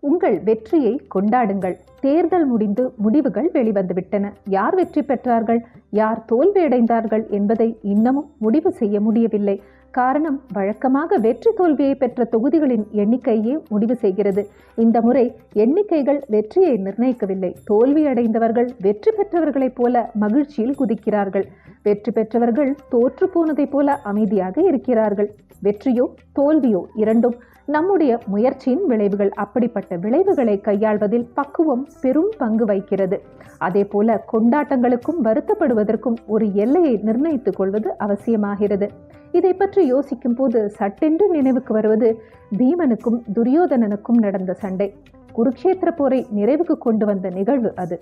உங்கள் வெற்றியை கொண்டாடுங்கள். தேர்தல் முடிந்து முடிவுகள் வெளிவந்துவிட்டன. யார் வெற்றி பெற்றார்கள்? யார் தோல்வியடைந்தார்கள் என்பதை இன்னமும் முடிவு செய்ய முடியவில்லை. காரணம் வழக்கமாக வெற்றி தோல்வியை பெற்ற தொகுதிகளின் எண்ணிக்கையே முடிவு செய்கிறது. இந்த முறை எண்ணிக்கைகள் வெற்றியை நிர்ணயிக்கவில்லை. தோல்வியடைந்தவர்கள் வெற்றி பெற்றவர்களைப் போல மகிழ்ச்சியில் குதிக்கிறார்கள். வெற்றி பெற்றவர்கள் தோற்று போனதைப் போல அமைதியாக இருக்கிறார்கள். வெற்றியோ தோல்வியோ இரண்டும் நம்முடைய முயற்சியின் விளைவுகள். அப்படிப்பட்ட விளைவுகளை கையாள்வதில் பக்குவம் பெரும் பங்கு வகிக்கிறது. அதே போல கொண்டாட்டங்களுக்கும் வருத்தப்படுவதற்கும் ஒரு எல்லையை நிர்ணயித்துக் கொள்வது அவசியமாகிறது. இதை பற்றி யோசிக்கும் போது சட்டென்று நினைவுக்கு வருவது பீமனுக்கும் துரியோதனனுக்கும் நடந்த சண்டை. குருக்ஷேத்திர போரை நிறைவுக்கு கொண்டு வந்த நிகழ்வு அது.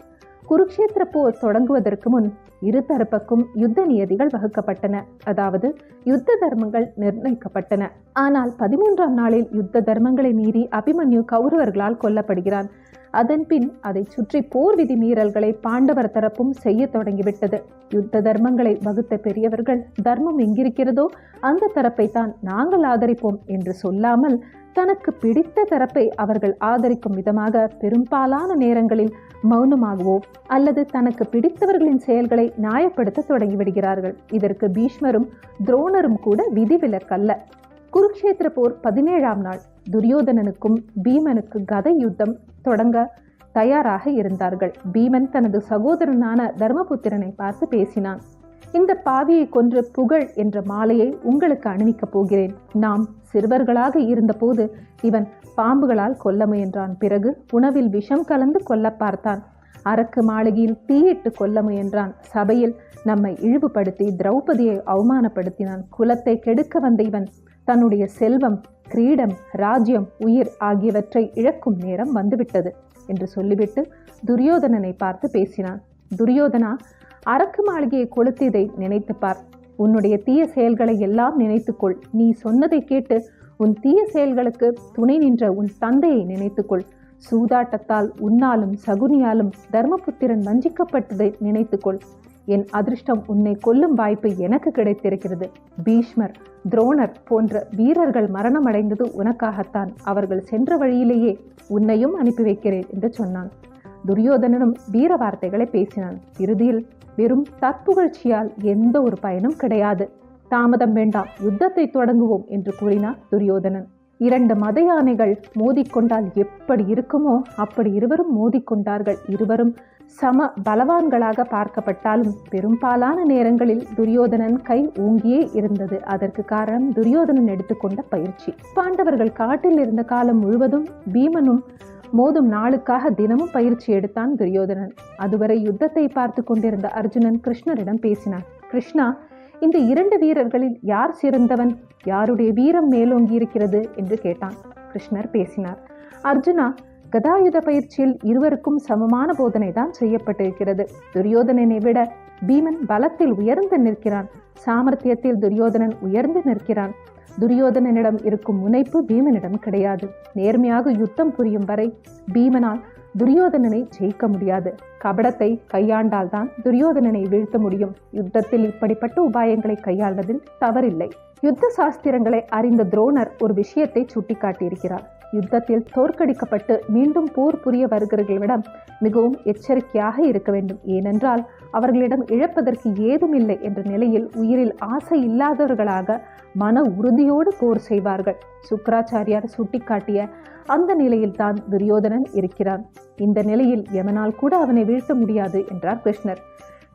குருக்ஷேத்திர போர் தொடங்குவதற்கு முன் இரு தரப்புக்கும் யுத்த நியதிகள் வகுக்கப்பட்டன. அதாவது யுத்த தர்மங்கள் நிர்ணயிக்கப்பட்டன. ஆனால் பதிமூன்றாம் நாளில் யுத்த தர்மங்களை மீறி அபிமன்யு கௌரவர்களால் கொல்லப்படுகிறான். அதன்பின் அதை சுற்றி போர் விதி மீறல்களை பாண்டவர் தரப்பும் செய்ய தொடங்கிவிட்டது. யுத்த தர்மங்களை வகுத்த பெரியவர்கள் தர்மம் எங்கிருக்கிறதோ அந்த தரப்பை தான் நாங்கள் ஆதரிப்போம் என்று சொல்லாமல் தனக்கு பிடித்த தரப்பை அவர்கள் ஆதரிக்கும் விதமாக பெரும்பாலான நேரங்களில் மௌனமாகவோ அல்லது தனக்கு பிடித்தவர்களின் செயல்களை நியாயப்படுத்த தொடங்கிவிடுகிறார்கள். இதற்கு பீஷ்மரும் துரோணரும் கூட விதிவிலக்கல்ல. குருக்ஷேத்திர போர் பதினேழாம் நாள். துரியோதனனுக்கும் பீமனுக்கு கதை யுத்தம் தொடங்க தயாராக இருந்தார்கள். பீமன் தனது சகோதரனான தர்மபுத்திரனை பார்த்து பேசினான். இந்த பாவியை கொன்று புகழ் என்ற மாலையை உங்களுக்கு அணிவிக்கப் போகிறேன். நாம் சிறுவர்களாக இருந்தபோது இவன் பாம்புகளால் கொல்ல முயன்றான். பிறகு உணவில் விஷம் கலந்து கொல்ல பார்த்தான். அரக்கு மாளிகையில் தீயிட்டு கொல்ல முயன்றான். சபையில் நம்மை இழிவுபடுத்தி திரௌபதியை அவமானப்படுத்தினான். குலத்தை கெடுக்க வந்த இவன் தன்னுடைய செல்வம் கிரீடம் ராஜ்யம் உயிர் ஆகியவற்றை இழக்கும் நேரம் வந்துவிட்டது என்று சொல்லிவிட்டு துரியோதனனை பார்த்து பேசினான். துரியோதனா அரக்கு மாளிகையை கொளுத்தியதை நினைத்து பார். உன்னுடைய தீய செயல்களை எல்லாம் நினைத்துக்கொள். நீ சொன்னதை கேட்டு உன் தீய செயல்களுக்கு துணை நின்ற உன் தந்தையை நினைத்துக்கொள். சூதாட்டத்தால் உன்னாலும் சகுனியாலும் தர்மபுத்திரன் வஞ்சிக்கப்பட்டதை நினைத்துக்கொள். என் அதிர்ஷ்டம் உன்னை கொல்லும் வாய்ப்பு எனக்கு கிடைத்திருக்கிறது. பீஷ்மர் துரோணர் போன்ற வீரர்கள் மரணமடைந்தது உனக்காகத்தான். அவர்கள் சென்ற வழியிலேயே உன்னையும் அனுப்பி வைக்கிறேன் என்று சொன்னான். துரியோதனனும் வீர வார்த்தைகளை பேசினான். இறுதியில் வெறும் தற்புகழ்ச்சியால் எந்த ஒரு பயனும் கிடையாது. தாமதம் வேண்டாம் யுத்தத்தை தொடங்குவோம் என்று கூறினார் துரியோதனன். இரண்டு மத யானைகள் மோதிக்கொண்டால் எப்படி இருக்குமோ அப்படி இருவரும் மோதிக்கொண்டார்கள். இருவரும் சம பலவான்களாக பார்க்கப்பட்டாலும் பெரும்பாலான நேரங்களில் துரியோதனன் கை ஓங்கியே இருந்தது. அதற்கு காரணம் துரியோதனன் எடுத்துக்கொண்ட பயிற்சி. பாண்டவர்கள் காட்டில் இருந்த காலம் முழுவதும் பீமனும் மோதும் நாளுக்காக தினமும் பயிற்சி எடுத்தான் துரியோதனன். அதுவரை யுத்தத்தை பார்த்து கொண்டிருந்த அர்ஜுனன் கிருஷ்ணரிடம் பேசினான். கிருஷ்ணா இந்த இரண்டு வீரர்களில் யார் சிறந்தவன்? யாருடைய வீரம் மேலோங்கி இருக்கிறது? என்று கேட்டான். கிருஷ்ணர் பேசினார். அர்ஜுனா கதாயுத பயிற்சியில் இருவருக்கும் சமமான போதனை தான் செய்யப்பட்டிருக்கிறது. துரியோதனனை விட பீமன் பலத்தில் உயர்ந்து நிற்கிறான். சாமர்த்தியத்தில் துரியோதனன் உயர்ந்து நிற்கிறான். துரியோதனனிடம் இருக்கும் முனைப்பு பீமனிடம் கிடையாது. நேர்மையாக யுத்தம் புரியும் வரை பீமனால் துரியோதனனை ஜெயிக்க முடியாது. கபடத்தை கையாண்டால்தான் துரியோதனனை வீழ்த்த முடியும். யுத்தத்தில் இப்படிப்பட்ட உபாயங்களை கையாள்வதில் தவறில்லை. யுத்த சாஸ்திரங்களை அறிந்த துரோணர் ஒரு விஷயத்தை சுட்டிக்காட்டியிருக்கிறார். யுத்தத்தில் தோற்கடிக்கப்பட்டு மீண்டும் போர் புரிய வருகிறவர்களிடம் மிகவும் எச்சரிக்கையாக இருக்க வேண்டும். ஏனென்றால் அவர்களிடம் இழப்பதற்கு ஏதுமில்லை என்ற நிலையில் உயிரில் ஆசை இல்லாதவர்களாக மன உறுதியோடு போர் செய்வார்கள். சுக்கராச்சாரியார் சுட்டிக்காட்டிய அந்த நிலையில்தான் துரியோதனன் இருக்கிறான். இந்த நிலையில் எவனால் கூட அவனை வீழ்த்த முடியாது என்றார் கிருஷ்ணர்.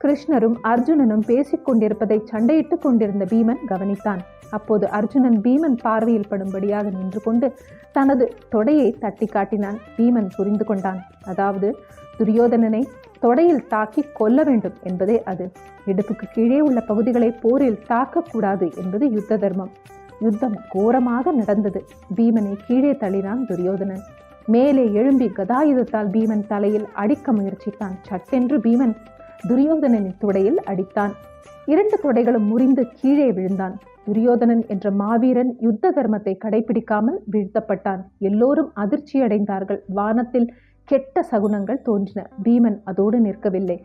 கிருஷ்ணரும் அர்ஜுனனும் பேசிக் கொண்டிருப்பதை சண்டையிட்டுக் கொண்டிருந்த பீமன் கவனித்தான். அப்போது அர்ஜுனன் பீமன் பார்வையில் படும்படியாக நின்று கொண்டு தனது தொடையை தட்டி காட்டினான். பீமன் புரிந்து கொண்டான். அதாவது துரியோதனனை தொடையில் தாக்கி கொல்ல வேண்டும் என்பதே அது. இடுப்புக்கு கீழே உள்ள பகுதிகளை போரில் தாக்கக்கூடாது என்பது யுத்த தர்மம். யுத்தம் கோரமாக நடந்தது. பீமனை கீழே தள்ளினான் துரியோதனன். மேலே எழும்பி கதாயுதத்தால் பீமன் தலையில் அடிக்க முயற்சித்தான். சட்டென்று பீமன் துரியோதனனின் தொடையில் அடித்தான். இரண்டு தொடைகளும் முறிந்து கீழே விழுந்தான். துரியோதனன் என்ற மாவீரன் யுத்த தர்மத்தை கடைபிடிக்காமல் வீழ்த்தப்பட்டான். எல்லோரும் அதிர்ச்சியடைந்தார்கள் வானத்தில் கெட்ட சகுனங்கள் தோன்றின. பீமன் அதோடு நிற்கவில்லை.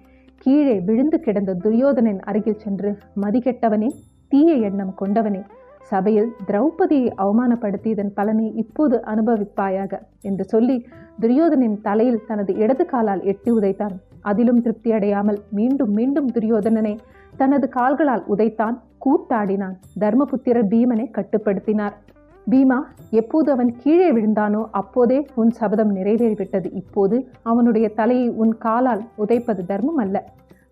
கீழே விழுந்து கிடந்த துரியோதனின் அருகில் சென்று மதிகெட்டவனே தீய எண்ணம் கொண்டவனே சபையில் திரௌபதியை அவமானப்படுத்தியதன் பலனை இப்போது அனுபவிப்பாயாக என்று சொல்லி துரியோதனின் தலையில் தனது இடது காலால் எட்டி உதைத்தான். அதிலும் திருப்தி அடையாமல் மீண்டும் மீண்டும் துரியோதனனை தனது கால்களால் உதைத்தான் கூத்தாடினான். தர்மபுத்திரர் பீமனை கட்டுப்படுத்தினார். பீமா எப்போது அவன் கீழே விழுந்தானோ அப்போதே உன் சபதம் நிறைவேறிவிட்டது. இப்போது அவனுடைய தலையை உன் காலால் உதைப்பது தர்மம் அல்ல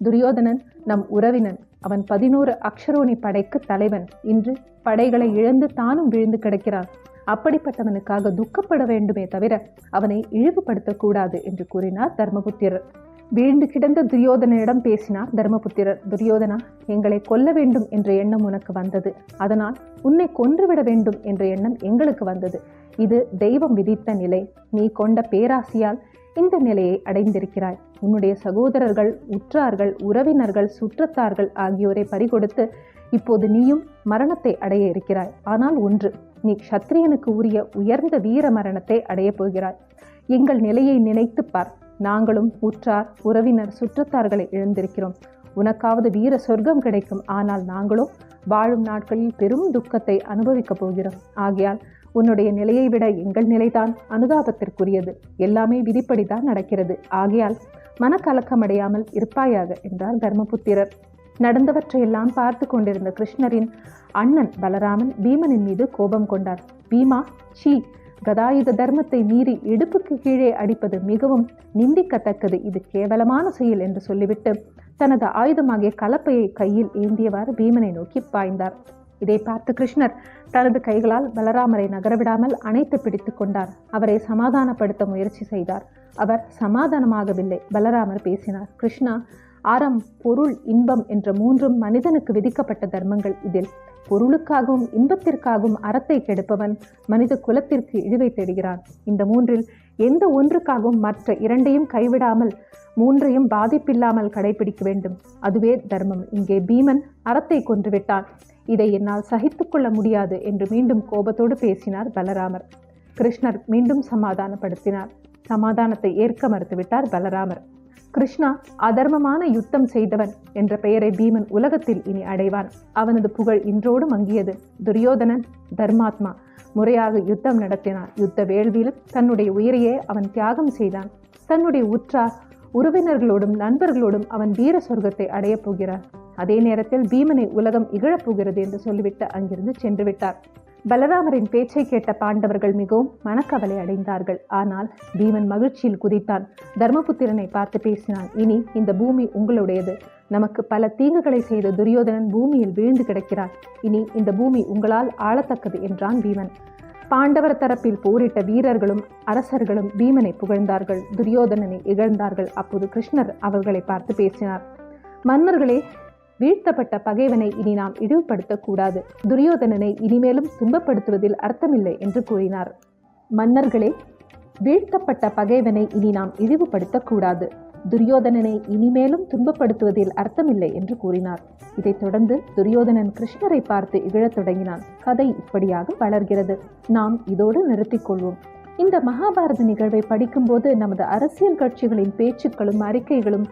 துரியோதனன் நம் உறவினன் அவன் பதினோரு அக்ஷரோணி படைக்கு தலைவன். இன்று படைகளை இழந்து தானும் விழுந்து கிடக்கிறான். அப்படிப்பட்டவனுக்காக துக்கப்பட வேண்டுமே தவிர அவனை இழிவுபடுத்தக்கூடாது என்று கூறினார் தர்மபுத்திரர். வீழ்ந்து கிடந்த துரியோதனனிடம் பேசினார் தர்மபுத்திரர் துரியோதனா எங்களை கொல்ல வேண்டும் என்ற எண்ணம் உனக்கு வந்தது. அதனால் உன்னை கொன்றுவிட வேண்டும் என்ற எண்ணம் எங்களுக்கு வந்தது. இது தெய்வம் விதித்த நிலை. நீ கொண்ட பேராசியால் இந்த நிலையை அடைந்திருக்கிறாய். உன்னுடைய சகோதரர்கள் உற்றார்கள் உறவினர்கள் சுற்றத்தார்கள் ஆகியோரை பறிகொடுத்து இப்போது நீயும் மரணத்தை அடைய இருக்கிறாய். ஆனால் ஒன்று நீ க்ஷத்ரியனுக்கு உரிய உயர்ந்த வீர மரணத்தை அடையப் போகிறாய். எங்கள் நிலையை நினைத்துப் பார். நாங்களும் உற்றார் உறவினர் சுற்றத்தார்களை இழந்திருக்கிறோம். உனக்காவது வீர சொர்க்கம் கிடைக்கும். ஆனால் நாங்களும் வாழும் நாட்களில் பெரும் துக்கத்தை அனுபவிக்கப் போகிறோம். ஆகையால் உன்னுடைய நிலையை விட எங்கள் நிலைதான் அனுதாபத்திற்குரியது. எல்லாமே விதிப்படிதான் நடக்கிறது. ஆகையால் மனக்கலக்கமடையாமல் இருப்பாயாக என்றார் தர்மபுத்திரர். நடந்தவற்றையெல்லாம் பார்த்து கொண்டிருந்த கிருஷ்ணரின் அண்ணன் பலராமன் பீமனின் மீது கோபம் கொண்டார். பீமா ஷீ கதாயுத தர்மத்தை மீறி இடுப்புக்கு கீழே அடிப்பது மிகவும் நிந்திக்கத்தக்கது. இது கேவலமான செயல் என்று சொல்லிவிட்டு தனது ஆயுதமாகிய கலப்பையை கையில் ஏந்தியவாறு பீமனை நோக்கி பாய்ந்தார். இதை பார்த்து கிருஷ்ணர் தனது கைகளால் பலராமரை நகரவிடாமல் அணைத்து பிடித்து கொண்டார். அவரை சமாதானப்படுத்த முயற்சி செய்தார். அவர் சமாதானமாகவில்லை. பலராமர் பேசினார் கிருஷ்ணா அறம் பொருள் இன்பம் என்ற மூன்றும் மனிதனுக்கு விதிக்கப்பட்ட தர்மங்கள் இதில். பொருளுக்காகவும் இன்பத்திற்காகவும் அறத்தை கெடுப்பவன் மனித குலத்திற்கு இழிவை தேடுகிறான். இந்த மூன்றில் எந்த ஒன்றுக்காகவும் மற்ற இரண்டையும் கைவிடாமல் மூன்றையும் பாதிப்பில்லாமல் கடைபிடிக்க வேண்டும். அதுவே தர்மம். இங்கே பீமன் அறத்தை கொன்றுவிட்டான். இதை என்னால் சகித்துக்கொள்ள முடியாது என்று மீண்டும் கோபத்தோடு பேசினார் பலராமர். கிருஷ்ணர் மீண்டும் சமாதானப்படுத்தினார். சமாதானத்தை ஏற்க மறுத்துவிட்டார் பலராமர். கிருஷ்ணா அதர்மமான யுத்தம் செய்தவன் என்ற பெயரை பீமன் உலகத்தில் இனி அடைவான். அவனது புகழ் இன்றோடு மங்கியது துரியோதனன் தர்மாத்மா முறையாக யுத்தம் நடத்தினான். யுத்த வேள்வியிலும் தன்னுடைய உயிரையே அவன் தியாகம் செய்தான். தன்னுடைய உற்றார் உறவினர்களோடும் நண்பர்களோடும் அவன் வீர சொர்க்கத்தை அடையப் போகிறான். அதே நேரத்தில் பீமனை உலகம் இகழப் போகிறது என்று சொல்லிவிட்டு அங்கிருந்து சென்று விட்டார். பலராமரின் பேச்சை கேட்ட பாண்டவர்கள் மிகவும் மனக்கவலை அடைந்தார்கள். ஆனால் பீமன் மகிழ்ச்சியில் குதித்தான். தர்மபுத்திரனை பார்த்து பேசினான் இனி இந்த பூமி உங்களுடையது. நமக்கு பல தீங்குகளை செய்த துரியோதனன் பூமியில் வீழ்ந்து கிடக்கிறார். இனி இந்த பூமி உங்களால் ஆளத்தக்கது என்றான் பீமன். பாண்டவர் தரப்பில் போரிட்ட வீரர்களும் அரசர்களும் பீமனை புகழ்ந்தார்கள். துரியோதனனை இகழ்ந்தார்கள். அப்போது கிருஷ்ணர் அவர்களை பார்த்து பேசினார் மன்னர்களே வீழ்த்தப்பட்ட பகைவனை இனி நாம் இழிவுபடுத்தக்கூடாது. துரியோதனனை இனிமேலும் துன்பப்படுத்துவதில் அர்த்தமில்லை என்று கூறினார். மன்னர்களே வீழ்த்தப்பட்ட பகைவனை இனி நாம் இழிவுபடுத்தக்கூடாது. துரியோதனனை இனிமேலும் துன்பப்படுத்துவதில் அர்த்தமில்லை என்று கூறினார். இதைத் தொடர்ந்து துரியோதனன் கிருஷ்ணரை பார்த்து இகழத் தொடங்கினான். கதை இப்படியாக வளர்கிறது. நாம் இதோடு நிறுத்திக் கொள்வோம். இந்த மகாபாரத நிகழ்வை படிக்கும்போது நமது அரசியல் கட்சிகளின் பேச்சுக்களும் அறிக்கைகளும்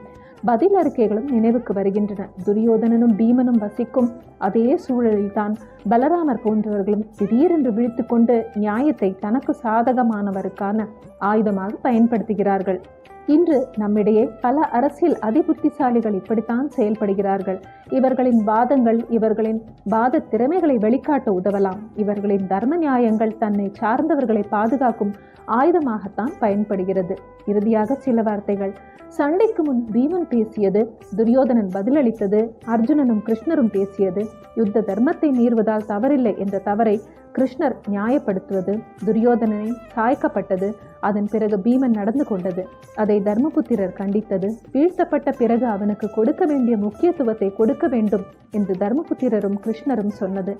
பதில் அறிக்கைகளும் நினைவுக்கு வருகின்றன. துரியோதனனும் பீமனும் வசிக்கும் அதே சூழலில்தான் பலராமர் போன்றவர்களும் திடீரென்று விழித்து கொண்டு நியாயத்தை தனக்கு சாதகமானவருக்கான ஆயுதமாக பயன்படுத்துகிறார்கள். இன்று நம்மிடையே பல அரசியல் அதிபுத்திசாலிகள் இப்படித்தான் செயல்படுகிறார்கள். இவர்களின் வாதங்கள் இவர்களின் வாத திறமைகளை வெளிக்காட்ட உதவலாம். இவர்களின் தர்ம நியாயங்கள் தன்னை சார்ந்தவர்களை பாதுகாக்கும் ஆயுதமாகத்தான் பயன்படுகிறது. இறுதியாக சில வார்த்தைகள். சண்டைக்கு முன் பீமன் பேசியது துரியோதனன் பதிலளித்தது அர்ஜுனனும் கிருஷ்ணரும் பேசியது. யுத்த தர்மத்தை மீறுவதால் தவறில்லை என்ற தவறை கிருஷ்ணர் நியாயப்படுத்துவது துரியோதனனை சாய்க்கப்பட்டது அதன் பிறகு பீமன் நடந்து கொண்டது. அதை தர்மபுத்திரர் கண்டித்தது. வீழ்த்தப்பட்ட பிறகு அவனுக்கு கொடுக்க வேண்டிய முக்கியத்துவத்தை கொடுக்க வேண்டும் என்று தர்மபுத்திரரும் கிருஷ்ணரும் சொன்னது.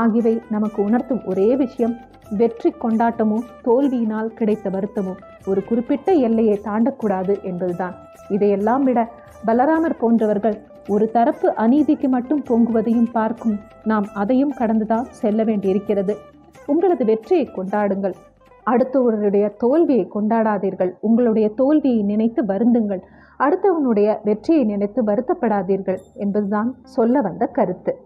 ஆகியவை நமக்கு உணர்த்தும் ஒரே விஷயம் வெற்றி கொண்டாட்டமும் தோல்வியினால் கிடைத்த வருத்தமும் ஒரு குறிப்பிட்ட எல்லையை தாண்டக்கூடாது என்பதுதான். இதையெல்லாம் விட பலராமர் போன்றவர்கள் ஒரு தரப்பு அநீதிக்கு மட்டும் பொங்குவதையும் பார்க்கும் நாம் அதையும் கடந்துதான் செல்ல வேண்டியிருக்கிறது. உங்களது வெற்றியை கொண்டாடுங்கள். அடுத்தவருடைய தோல்வியை கொண்டாடாதீர்கள். உங்களுடைய தோல்வியை நினைத்து வருந்துங்கள். அடுத்தவனுடைய வெற்றியை நினைத்து வருத்தப்படாதீர்கள் என்பதுதான் சொல்ல வந்த கருத்து.